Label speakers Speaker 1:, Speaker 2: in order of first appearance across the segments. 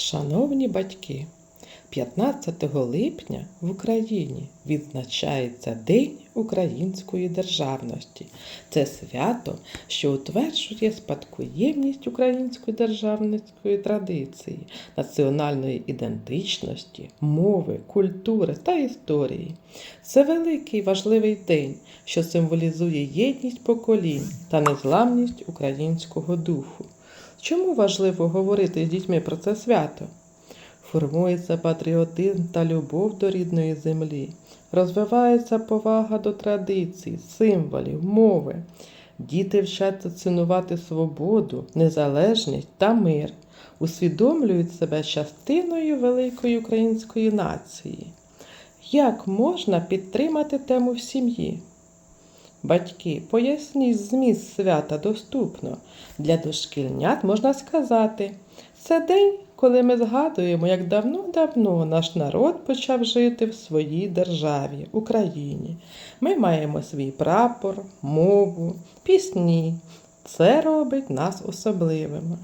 Speaker 1: Шановні батьки, 15 липня в Україні відзначається День української державності. Це свято, що утверджує спадкоємність української державницької традиції, національної ідентичності, мови, культури та історії. Це великий важливий день, що символізує єдність поколінь та незламність українського духу. Чому важливо говорити з дітьми про це свято? Формується патріотизм та любов до рідної землі, розвивається повага до традицій, символів, мови. Діти вчаться цінувати свободу, незалежність та мир, усвідомлюють себе частиною великої української нації. Як можна підтримати тему в сім'ї? Батьки, поясніть зміст свята доступно. Для дошкільнят можна сказати, це день, коли ми згадуємо, як давно-давно наш народ почав жити в своїй державі, Україні. Ми маємо свій прапор, мову, пісні. Це робить нас особливими.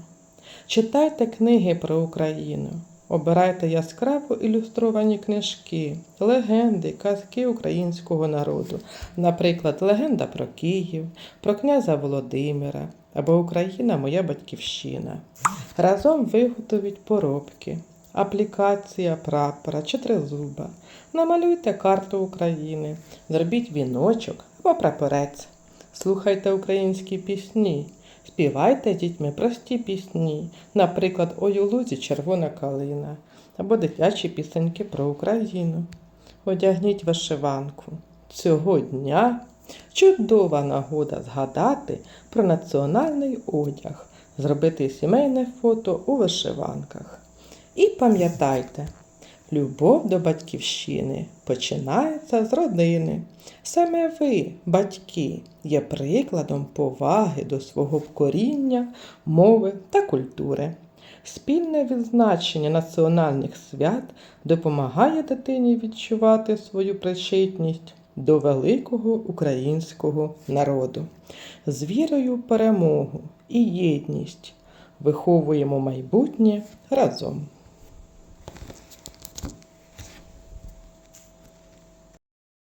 Speaker 1: Читайте книги про Україну. Обирайте яскраво ілюстровані книжки, легенди, казки українського народу, наприклад, легенда про Київ, про князя Володимира або Україна моя батьківщина. Разом виготовіть поробки, аплікація прапора чи тризуба. Намалюйте карту України, зробіть віночок або прапорець. Слухайте українські пісні. Співайте з дітьми прості пісні, наприклад, «Ой у лузі червона калина або дитячі пісеньки про Україну. Одягніть вишиванку. Цього дня чудова нагода згадати про національний одяг, зробити сімейне фото у вишиванках. І пам'ятайте, Любов до батьківщини починається з родини. Саме ви, батьки, є прикладом поваги до свого коріння, мови та культури. Спільне відзначення національних свят допомагає дитині відчувати свою причетність до великого українського народу. З вірою в перемогу і єдність виховуємо майбутнє разом.